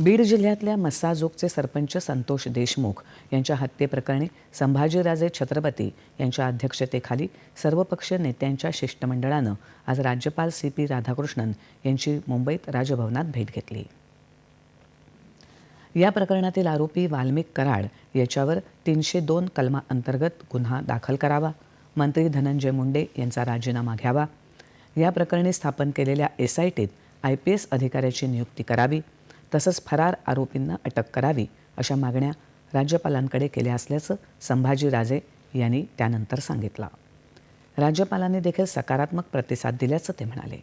बीड जिल्ह्यातल्या मस्साजोगचे सरपंच संतोष देशमुख यांच्या हत्येप्रकरणी संभाजीराजे छत्रपती यांच्या अध्यक्षतेखाली सर्वपक्षीय नेत्यांच्या शिष्टमंडळानं आज राज्यपाल सी पी राधाकृष्णन यांची मुंबईत राजभवनात भेट घेतली. या प्रकरणातील आरोपी वाल्मिक कराड याच्यावर तीनशे दोन कलमाअंतर्गत गुन्हा दाखल करावा मंत्री धनंजय मुंडे यांचा राजीनामा घ्यावा या प्रकरणी स्थापन केलेल्या एस आय टीत आय पी एस अधिकाऱ्याची नियुक्ती करावी तसंच फरार आरोपींना अटक करावी अशा मागण्या राज्यपालांकडे केल्या असल्याचं संभाजीराजे यांनी त्यानंतर सांगितलं. राज्यपालांनी देखील सकारात्मक प्रतिसाद दिल्याचं ते म्हणाले.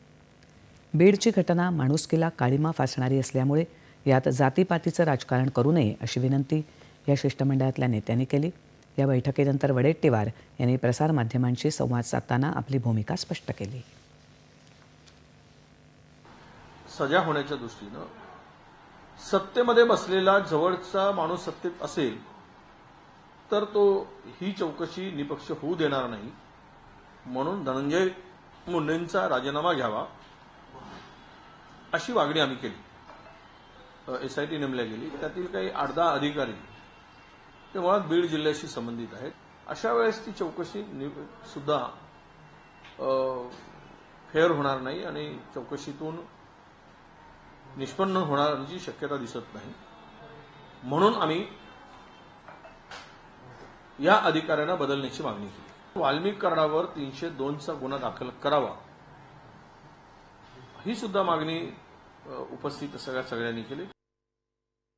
बीडची घटना माणुसकीला काळीमा फासणारी असल्यामुळे यात जातीपातीचं राजकारण करू नये अशी विनंती या शिष्टमंडळातल्या नेत्यांनी केली. या बैठकीनंतर वडेट्टीवार यांनी प्रसारमाध्यमांशी संवाद साधताना आपली भूमिका स्पष्ट केली. सजा होण्याच्या दृष्टीनं सत्तेमध्ये बसलेला जवळचा माणूस सत्तेत असेल तर तो ही चौकशी निपक्ष होऊ देणार नाही. म्हणून धनंजय मुंडेंचा राजीनामा घ्यावा अशी मागणी आम्ही केली. एसआयटी नेमल्या गेली. त्यातील काही आठ दहा अधिकारी ते मुळात बीड जिल्ह्याशी संबंधित आहेत. अशा वेळेस ती चौकशी सुद्धा फेअर होणार नाही आणि चौकशीतून निष्पन्न होण्याची शक्यता दिसत नाही. म्हणून आम्ही या अधिकाऱ्यांना बदलण्याची मागणी केली. वाल्मिक कराडावर तीनशे दोनचा गुन्हा दाखल करावा. ही सुद्धा मागणी उपस्थित सगळ्या सगळ्यांनी केली.